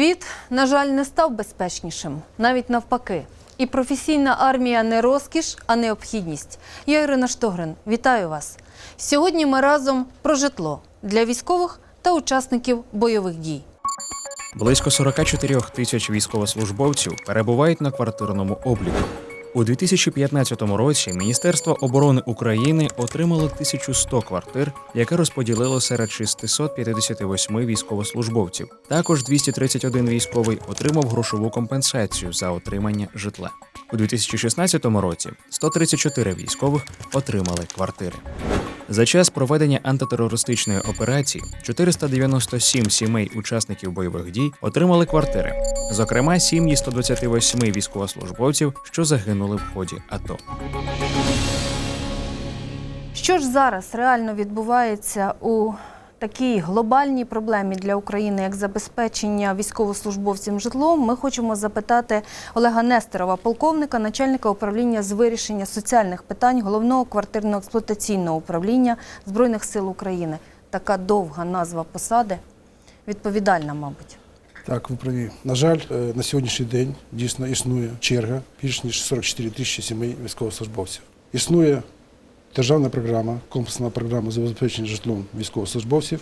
Світ, на жаль, не став безпечнішим, навіть навпаки. І професійна армія не розкіш, а необхідність. Я Ірина Штогрин, вітаю вас. Сьогодні ми разом про житло для військових та учасників бойових дій. Близько 44 тисяч військовослужбовців перебувають на квартирному обліку. У 2015 році Міністерство оборони України отримало 1100 квартир, яке розподілило серед 658 військовослужбовців. Також 231 військовий отримав грошову компенсацію за отримання житла. У 2016 році 134 військових отримали квартири. За час проведення антитерористичної операції 497 сімей учасників бойових дій отримали квартири. Зокрема, сім'ї 128 військовослужбовців, що загинули в ході АТО. Що ж зараз реально відбувається у такій глобальній проблемі для України, як забезпечення військовослужбовців житлом, ми хочемо запитати Олега Нестерова, полковника, начальника управління з вирішення соціальних питань головного квартирно-експлуатаційного управління Збройних сил України. Така довга назва посади, відповідальна, мабуть. Так, ви праві. На жаль, е, на сьогоднішній день дійсно існує черга більш ніж 44 тисячі сімей військовослужбовців. Існує державна програма, комплексна програма забезпечення житлом військовослужбовців,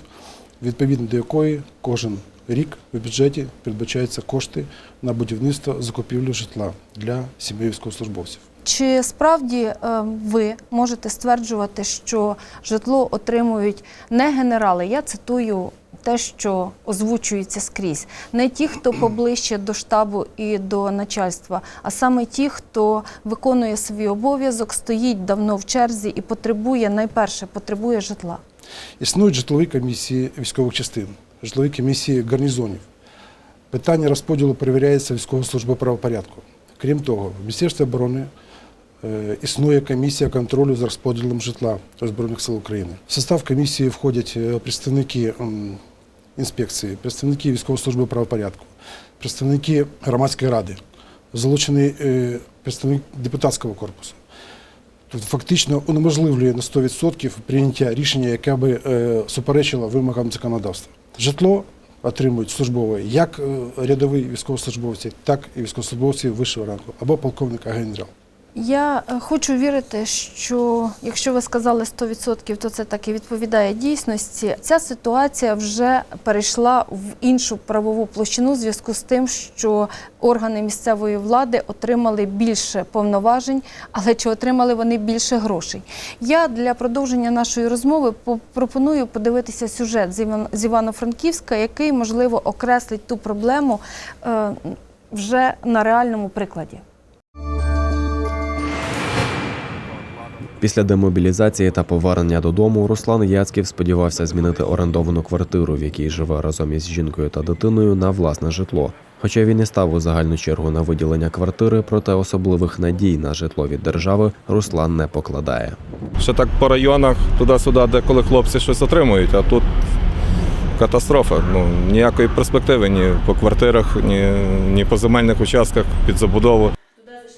відповідно до якої кожен рік в бюджеті передбачаються кошти на будівництво закупівлю житла для сімей військовослужбовців. Чи справді е, ви можете стверджувати, що житло отримують не генерали? Я цитую те, що озвучується скрізь. Не ті, хто поближче до штабу і до начальства, а саме ті, хто виконує свій обов'язок, стоїть давно в черзі і потребує найперше потребує житла. Існують житлові комісії військових частин, житлові комісії гарнізонів. Питання розподілу перевіряється військовою службою правопорядку. Крім того, в Міністерстві оборони е, існує комісія контролю за розподілом житла Збройних сил України. В состав комісії входять е, представники інспекції, представники військової служби правопорядку, представники громадської ради, залучений е, представник депутатського корпусу. Тобто фактично унеможливлює на 100% прийняття рішення, яке би е, суперечило вимогам законодавства. Житло отримують службове як е, рядові військовослужбовці, так і військовослужбовці вищого ранку або полковник, а генерал. Я е, хочу вірити, що якщо ви сказали 100%, то це так і відповідає дійсності. Ця ситуація вже перейшла в іншу правову площину в зв'язку з тим, що органи місцевої влади отримали більше повноважень, але чи отримали вони більше грошей? Я для продовження нашої розмови по- пропоную подивитися сюжет з Івано-Франківська, який можливо окреслить ту проблему е, вже на реальному прикладі. Після демобілізації та повернення додому Руслан Яцьків сподівався змінити орендовану квартиру, в якій живе разом із жінкою та дитиною, на власне житло. Хоча він і став у загальну чергу на виділення квартири, проте особливих надій на житло від держави Руслан не покладає. Ще так по районах туди-сюди, де коли хлопці щось отримують, а тут катастрофа. Ну, ніякої перспективи ні по квартирах, ні, ні по земельних участках під забудову.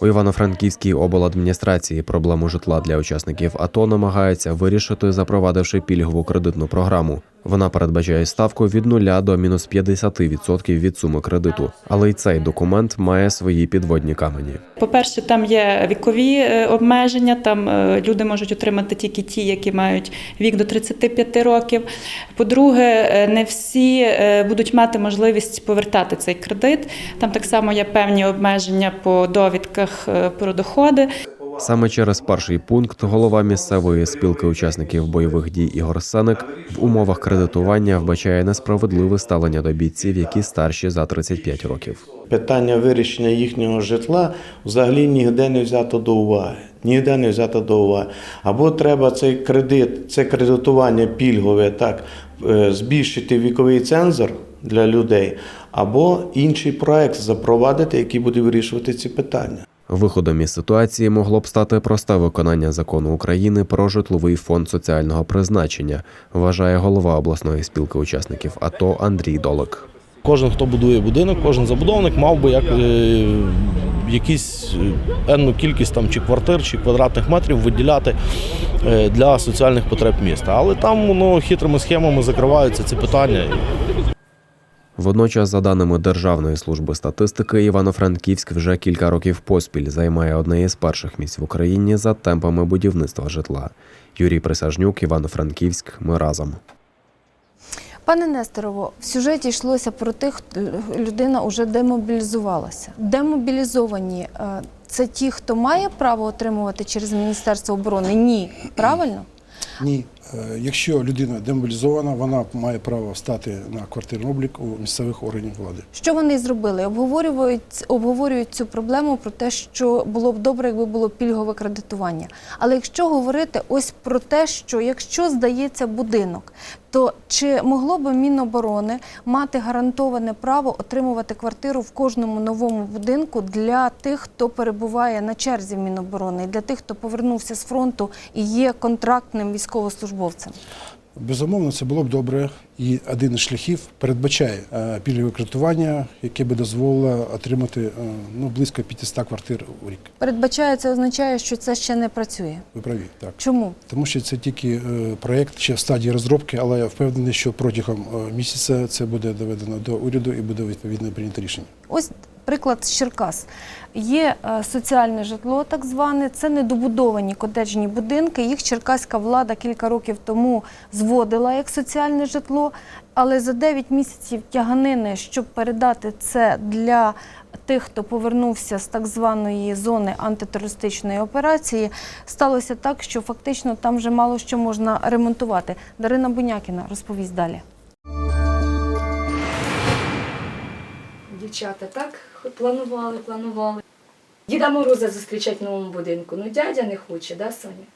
У Івано-Франківській обладміністрації проблему житла для учасників АТО намагаються вирішити, запровадивши пільгову кредитну програму. Вона передбачає ставку від 0 до мінус 50% від суми кредиту. Але й цей документ має свої підводні камені. По-перше, там є вікові е, обмеження. Там е, люди можуть отримати тільки ті, які мають вік до 35 років. По-друге, е, не всі будуть мати можливість повертати цей кредит. Там так само є певні обмеження по довідках про доходи. Саме через перший пункт голова місцевої спілки учасників бойових дій Ігор Сеник в умовах кредитування вбачає несправедливе ставлення до бійців, які старші за 35 років. питання вирішення їхнього житла взагалі ніде не взято до уваги. Ніде не взято до уваги. Або треба цей кредит, це кредитування пільгове, так, е, збільшити віковий цензор для людей, або інший проект запровадити, який буде вирішувати ці питання. Виходом із ситуації могло б стати просте виконання закону України про житловий фонд соціального призначення, вважає голова обласної спілки учасників АТО Андрій Долик. Кожен, хто будує будинок, кожен забудовник мав би як е, якісь е, енну кількість там чи квартир, чи квадратних метрів виділяти е, для соціальних потреб міста. Але там воно хитрими схемами закриваються ці питання. Водночас, за даними Державної служби статистики, Івано-Франківськ вже кілька років поспіль займає одне із перших місць в Україні за темпами будівництва житла. Юрій Присяжнюк, Івано-Франківськ. Ми разом. Пане Нестерово, в сюжеті йшлося про тих, хто людина вже демобілізувалася. Демобілізовані е, це ті, хто має право отримувати через Міністерство оборони? Ні. Правильно? Ні, якщо людина демобілізована, вона має право стати на квартирний облік у місцевих органів влади. Що вони зробили? Обговорюють, обговорюють цю проблему про те, що було б добре, якби було пільгове кредитування. Але якщо говорити ось про те, що якщо здається будинок, то чи могло би Міноборони мати гарантоване право отримувати квартиру в кожному новому будинку для тих, хто перебуває на черзі Міноборони, для тих, хто повернувся з фронту і є контрактним військовослужбовцем? Безумовно, це було б добре, і один із шляхів передбачає е, пільгове кредитування, яке би дозволило отримати е, ну, близько 500 квартир у рік. Передбачає, це означає, що це ще не працює. Ви праві, так. Чому? Тому що це тільки е, проєкт ще в стадії розробки, але я впевнений, що протягом місяця це буде доведено до уряду і буде відповідно прийнято рішення. Ось приклад з Черкас. Є соціальне житло, так зване, це недобудовані котеджні будинки. Їх черкаська влада кілька років тому зводила як соціальне житло, але за 9 місяців тяганини, щоб передати це для тих, хто повернувся з так званої зони антитерористичної операції, сталося так, що фактично там вже мало що можна ремонтувати. Дарина Бунякіна розповість далі. Дівчата так планували, планували. Діда Мороза зустрічати в новому будинку. Ну, дядя не хоче, да, Соня?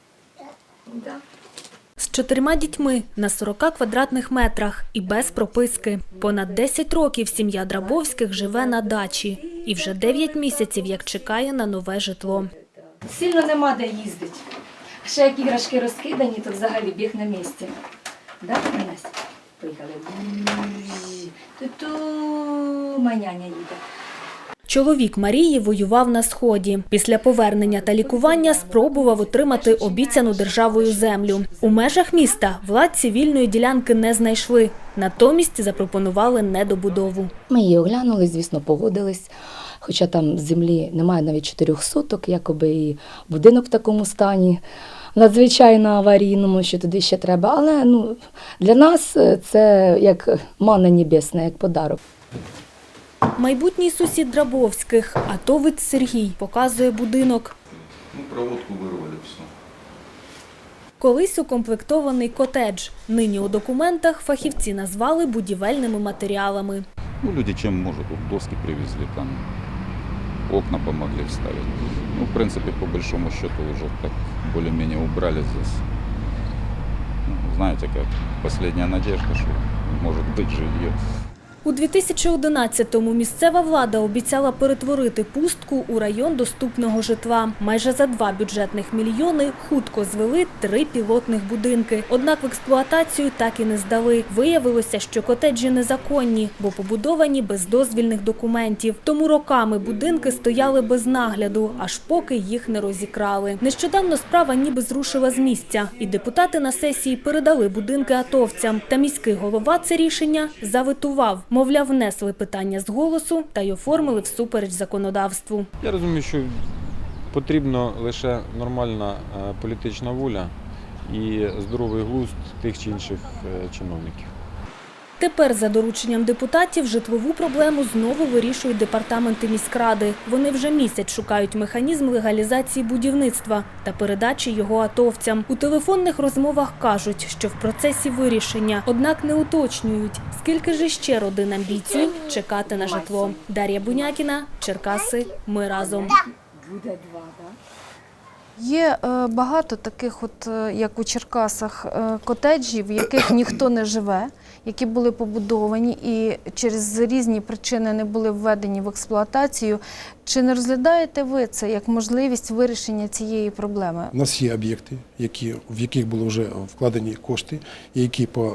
Да. Чотирма дітьми на 40 квадратних метрах і без прописки. Понад 10 років сім'я Драбовських живе на дачі і вже 9 місяців як чекає на нове житло. Сильно нема де їздити. Ще як іграшки розкидані, то взагалі біг на місці. Да, Настя? Поїхали. Ту-ту, маняня їде. Чоловік Марії воював на сході. Після повернення та лікування спробував отримати обіцяну державою землю. У межах міста владці вільної ділянки не знайшли. Натомість запропонували недобудову. Ми її оглянули, звісно, погодились. Хоча там землі немає навіть чотирьох соток, якоби і будинок в такому стані, надзвичайно аварійному, що туди ще треба. Але ну, для нас е, це як мана небесна, як подарок. Майбутній сусід Драбовських, атовець Сергій, показує будинок. Ну, проводку вырвали все. Колись укомплектований котедж. Нині у документах фахівці назвали будівельними матеріалами. Ну, люди чем может, вот доски привезли, там окна помогли вставить. Ну, в принципе, по большому счету уже так более-менее убрали здесь. Ну, знаете, как последняя надежда, что может быть жилье. У 2011-му місцева влада обіцяла перетворити пустку у район доступного житла. Майже за два бюджетних мільйони хутко звели три пілотних будинки. Однак в експлуатацію так і не здали. Виявилося, що котеджі незаконні, бо побудовані без дозвільних документів. Тому роками будинки стояли без нагляду, аж поки їх не розікрали. Нещодавно справа ніби зрушила з місця, і депутати на сесії передали будинки атовцям. Та міський голова це рішення заветував. Мовляв, внесли питання з голосу та й оформили всупереч законодавству. Я розумію, що потрібна лише нормальна е, політична воля і здоровий глузд тих чи інших е, чиновників. Тепер за дорученням депутатів житлову проблему знову вирішують департаменти міськради. Вони вже місяць шукають механізм легалізації будівництва та передачі його атовцям. У телефонних розмовах кажуть, що в процесі вирішення, однак не уточнюють, скільки ж ще родинам бійців чекати на житло. Дар'я Бунякіна, Черкаси. Ми разом. Буде два? Є е, багато таких, от е, як у Черкасах, е, котеджів, в яких ніхто не живе, які були побудовані і через різні причини не були введені в експлуатацію. Чи не розглядаєте ви це як можливість вирішення цієї проблеми? У нас є об'єкти, які, в яких були вже вкладені кошти, і які по е,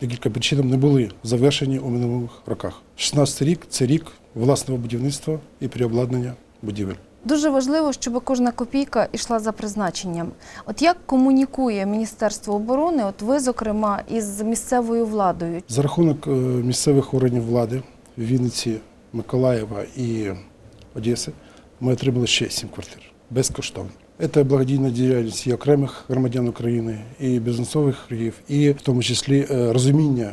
декілька причинам не були завершені у минулих роках. 16 рік це рік власного будівництва і переобладнання будівель. Дуже важливо, щоб кожна копійка йшла за призначенням. От як комунікує Міністерство оборони, от ви, зокрема, із місцевою владою? За рахунок е, місцевих органів влади Вінниці, Миколаєва і Одеси ми отримали ще сім квартир безкоштовно. Це благодійна діяльність і окремих громадян України, і бізнесових кругів, і в тому числі е, розуміння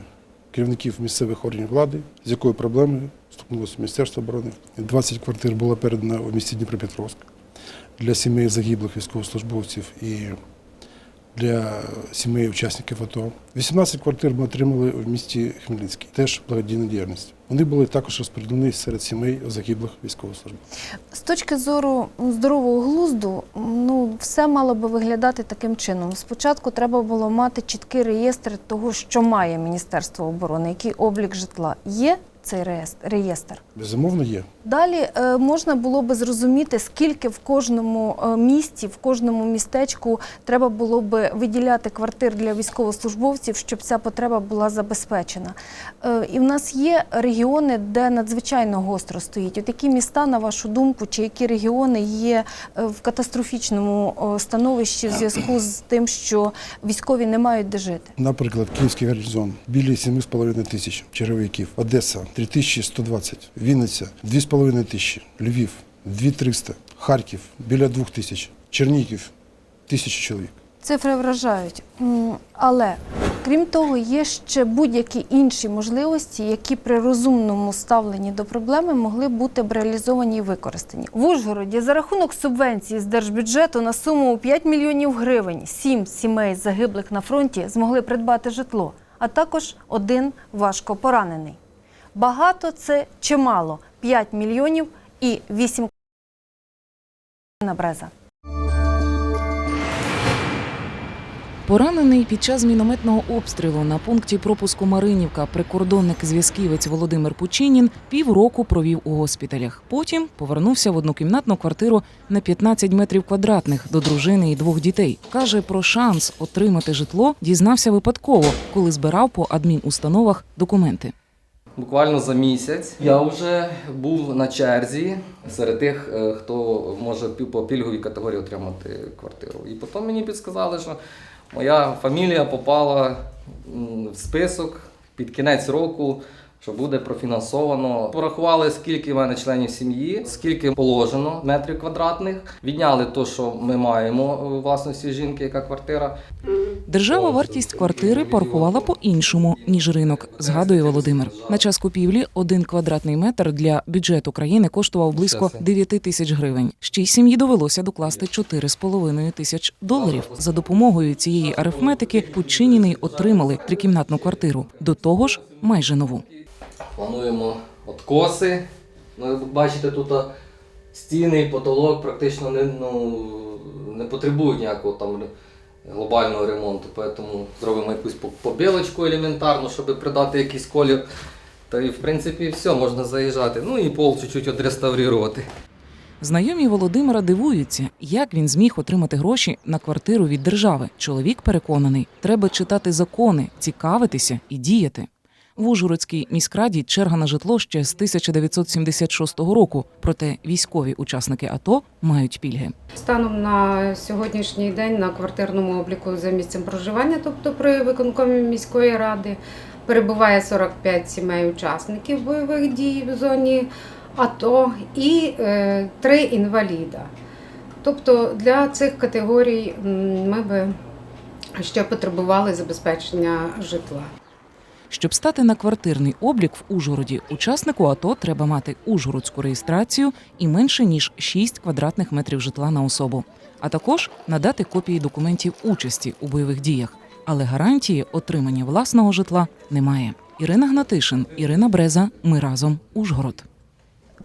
керівників місцевих органів влади, з якою проблемою стукнулося Міністерство оборони. 20 квартир було передано в місті Дніпропетровськ для сімей загиблих військовослужбовців і для сімей учасників АТО. 18 квартир ми отримали в місті Хмельницький, теж благодійна діяльність. Вони були також розподілені серед сімей загиблих військовослужбовців. З точки зору здорового глузду, ну все мало би виглядати таким чином. Спочатку треба було мати чіткий реєстр того, що має Міністерство оборони, який облік житла. Є цей реєстр? Безумовно, є. Далі е, можна було би зрозуміти, скільки в кожному е, місті, в кожному містечку треба було би виділяти квартир для військовослужбовців, щоб ця потреба була забезпечена. Е, І в нас є регіони, де надзвичайно гостро стоїть. От які міста, на вашу думку, чи які регіони є в катастрофічному становищі в зв'язку з тим, що військові не мають де жити? Наприклад, Київський гарнізон біля 7,5 тисяч черговиків, Одеса 3120, Вінниця 2,5 тисячі, Львів 2300, Харків біля 2 тисяч, Чернігів тисячі чоловік. Цифри вражають. Але крім того, є ще будь-які інші можливості, які при розумному ставленні до проблеми могли бути б реалізовані і використані. В Ужгороді за рахунок субвенції з держбюджету на суму у 5 мільйонів гривень сім сімей загиблих на фронті змогли придбати житло, а також один важко поранений. Багато це чи мало? 5 мільйонів і 8 на Бреза. Поранений під час мінометного обстрілу на пункті пропуску Маринівка прикордонник зв'язківець Володимир Пучинін півроку провів у госпіталях. Потім повернувся в однокімнатну квартиру на 15 метрів квадратних до дружини і двох дітей. Каже, про шанс отримати житло дізнався випадково, коли збирав по адмінустановах документи. Буквально за місяць я вже був на черзі серед тих, е, хто може по пільговій категорії отримати квартиру. І потім мені підсказали, що моя фамілія попала в список під кінець року, що буде профінансовано. Порахували, скільки в мене членів сім'ї, скільки положено метрів квадратних. Відняли те, що ми маємо у власності жінки, яка квартира. Держава вартість квартири порахувала по-іншому, ніж ринок, згадує Володимир. На час купівлі один квадратний метр для бюджету країни коштував близько 9 тисяч гривень. Ще й сім'ї довелося докласти 4,5 тисяч доларів. За допомогою цієї арифметики Пучиніни отримали трикімнатну квартиру. До того ж, майже нову. Плануємо откоси. Ну, бачите, тут стіни і потолок практично не, ну, не потребують ніякого там глобального ремонту. Тому зробимо якусь побілочку елементарну, щоб придати якийсь колір. Та і в принципі все, можна заїжджати. Ну і пол чуть-чуть відреставрувати. Знайомі Володимира дивуються, як він зміг отримати гроші на квартиру від держави. Чоловік переконаний, треба читати закони, цікавитися і діяти. В Ужгородській міськраді черга на житло ще з 1976 року. Проте військові учасники АТО мають пільги. Станом на сьогоднішній день на квартирному обліку за місцем проживання, тобто при виконкомі міської ради, перебуває 45 сімей учасників бойових дій в зоні АТО і е, три інваліда. Тобто для цих категорій ми би ще потребували забезпечення житла. Щоб стати на квартирний облік в Ужгороді, учаснику АТО треба мати ужгородську реєстрацію і менше ніж 6 квадратних метрів житла на особу, а також надати копії документів участі у бойових діях. Але гарантії отримання власного житла немає. Ірина Гнатишин, Ірина Бреза. Ми разом Ужгород.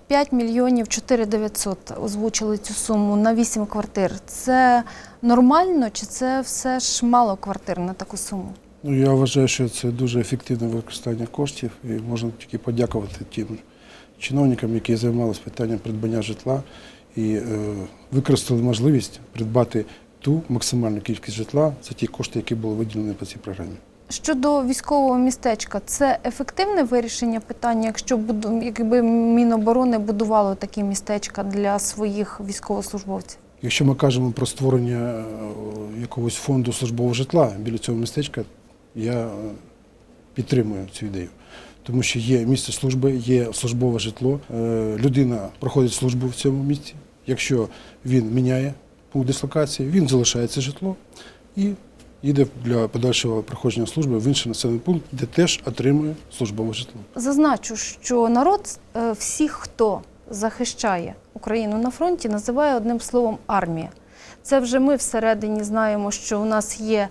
5 мільйонів 4 900 озвучили цю суму на 8 квартир. Це нормально чи це все ж мало квартир на таку суму? Ну, я вважаю, що це дуже ефективне використання коштів і можна тільки подякувати тим чиновникам, які займалися питанням придбання житла і е, використали можливість придбати ту максимальну кількість житла за ті кошти, які були виділені по цій програмі. Щодо військового містечка, це ефективне вирішення питання, якщо буду- якби Міноборони будувало такі містечка для своїх військовослужбовців? Якщо ми кажемо про створення е, якогось фонду службового житла біля цього містечка, я е, підтримую цю ідею. Тому що є місце служби, є службове житло. Е, Людина проходить службу в цьому місці. Якщо він міняє пункт дислокації, він залишає це житло і їде для подальшого проходження служби в інший населений пункт, де теж отримує службове житло. Зазначу, що народ е, всіх, хто захищає Україну на фронті, називає одним словом армія. Це вже ми всередині знаємо, що у нас є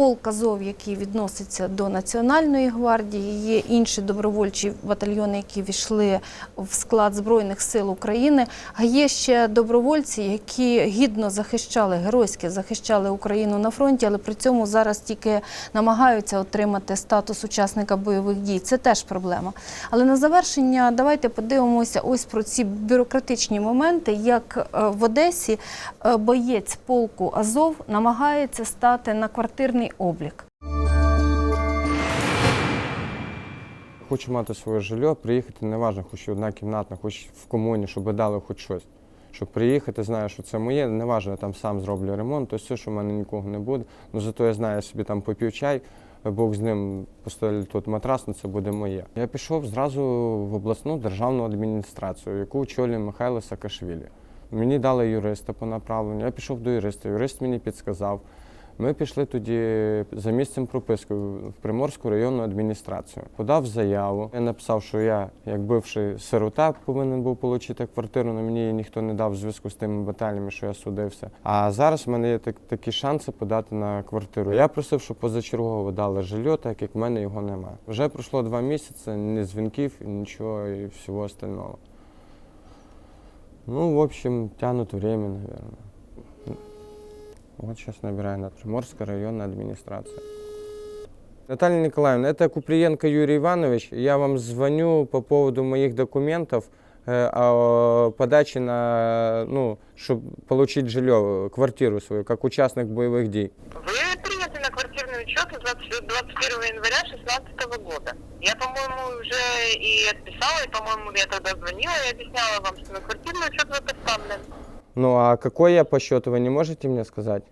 полк Азов, який відноситься до Національної гвардії, є інші добровольчі батальйони, які війшли в склад Збройних сил України. А є ще добровольці, які гідно захищали, геройськи захищали Україну на фронті, але при цьому зараз тільки намагаються отримати статус учасника бойових дій. Це теж проблема. Але на завершення давайте подивимося ось про ці бюрократичні моменти, як е, в Одесі е, боєць полку Азов намагається стати на квартирний облік. Хочу мати своє жилье, приїхати, неважно, хоч одна кімнатна, хоч в комуні, щоб дали хоч щось. Щоб приїхати, знаю, що це моє, неважно, я там сам зроблю ремонт, то все, що в мене нікого не буде. Ну зато я знаю, я собі там попів чай, Бог з ним поставлю тут матрас, ну це буде моє. Я пішов зразу в обласну державну адміністрацію, яку очолює Михайло Саакашвілі. Мені дали юриста по направленню, я пішов до юриста, юрист мені підсказав. Ми пішли тоді за місцем прописки в Приморську районну адміністрацію. Подав заяву. Я написав, що я, як бивший сирота, повинен був отримати квартиру, але мені ніхто не дав в зв'язку з тими баталіями, що я судився. А зараз в мене є так, такі шанси подати на квартиру. Я просив, щоб позачергово дали жилье, так як в мене його немає. Вже пройшло два місяці, ні дзвінків, нічого і всього остального. Ну, в общем, тянут время, наверное. Вот сейчас набираю на Приморская районная администрация. Наталья Николаевна, это Куприенко Юрий Иванович. Я вам звоню по поводу моих документов э, о подаче на, ну, чтобы получить жилье, квартиру свою, как участник боевых дей. Вы приняты на квартирный учет с 20 21 января 2016 года. Я, по-моему, уже и отписала, и, по-моему, я тогда звонила и объясняла вам, что на квартирный учет вы поставлены. Ну а какой я по счету, вы не можете мне сказать?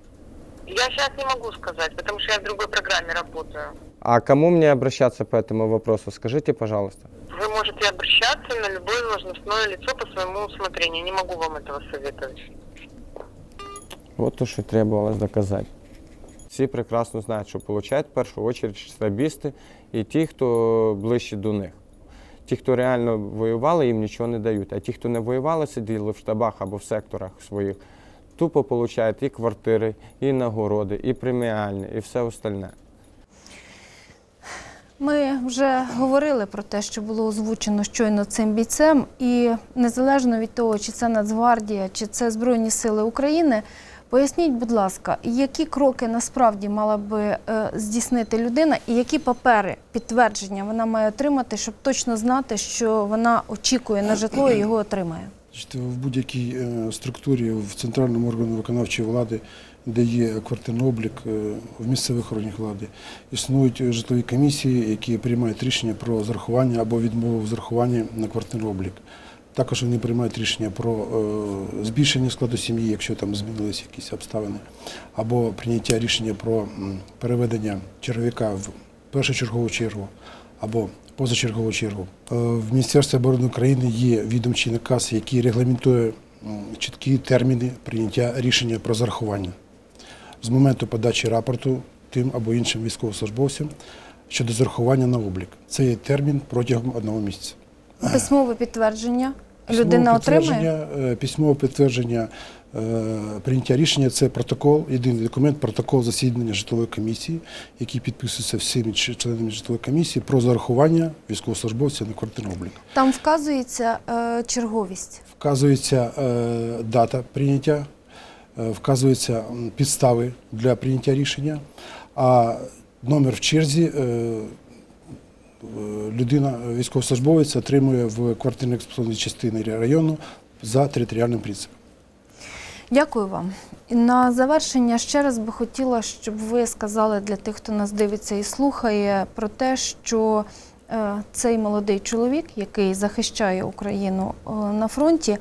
Я сейчас не могу сказать, потому что я в другой программе работаю. А кому мне обращаться по этому вопросу? Скажите, пожалуйста. Вы можете обращаться на любое должностное лицо по своему усмотрению. Не могу вам этого советовать. Вот то, що требувалось доказати. Всі прекрасно знають, що получають в першу чергу штабісти і ті, хто ближче до них. Ті, хто реально воювали, їм нічого не дають. А ті, хто не воювали, сиділи в штабах або в секторах своїх, тупо получають і квартири, і нагороди, і преміальні, і все остальне. Ми вже говорили про те, що було озвучено щойно цим бійцем, і незалежно від того, чи це Нацгвардія, чи це Збройні Сили України, поясніть, будь ласка, які кроки насправді мала би е, здійснити людина, і які папери підтвердження вона має отримати, щоб точно знати, що вона очікує на житло і його отримає. В будь-якій е, структурі, в центральному органі виконавчої влади, де є квартирний облік е, в місцевих органах влади, існують житлові комісії, які приймають рішення про зарахування або відмову в зарахуванні на квартирний облік. Також вони приймають рішення про е, збільшення складу сім'ї, якщо там змінилися якісь обставини, або прийняття рішення про переведення черговика в першочергову чергу або позачергову чергу. Е, В Міністерстві оборони України є відомчий наказ, який регламентує чіткі терміни прийняття рішення про зарахування з моменту подачі рапорту тим або іншим військовослужбовцям щодо зарахування на облік. Це є термін протягом одного місяця. Письмове підтвердження людина е, Письмове підтвердження е, прийняття рішення це протокол, єдиний документ, протокол засідання житлової комісії, який підписується всіми членами житлової комісії про зарахування військовослужбовця на квартирний облік. Там вказується е, черговість. Вказується е, дата прийняття, е, вказуються підстави для прийняття рішення, а номер в черзі е, е, людина, е, військовослужбовець, отримує в квартирно експлуатаційній частині району за територіальним принципом. Дякую вам. На завершення ще раз би хотіла, щоб ви сказали для тих, хто нас дивиться і слухає, про те, що е, цей молодий чоловік, який захищає Україну е, на фронті,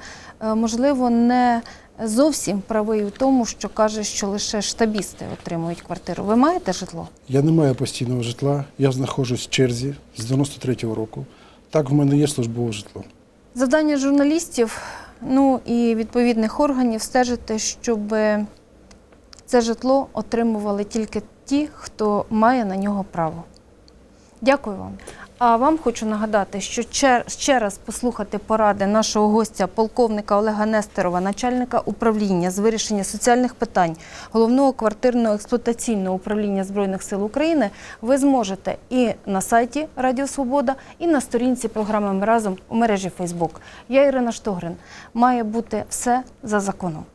можливо, не зовсім правий у тому, що каже, що лише штабісти отримують квартиру. Ви маєте житло? Я не маю постійного житла, я знаходжусь в черзі з 93-го року. Так, в мене є службове житло. Завдання журналістів, ну і відповідних органів стежити, щоб це житло отримували тільки ті, хто має на нього право. Дякую вам. А вам хочу нагадати, що ще- раз послухати поради нашого гостя, полковника Олега Нестерова, начальника управління з вирішення соціальних питань головного квартирного експлуатаційного управління Збройних сил України, ви зможете і на сайті Радіо Свобода, і на сторінці програми «Ми разом у мережі Фейсбук. Я Ірина Штогрин. Має бути все за законом.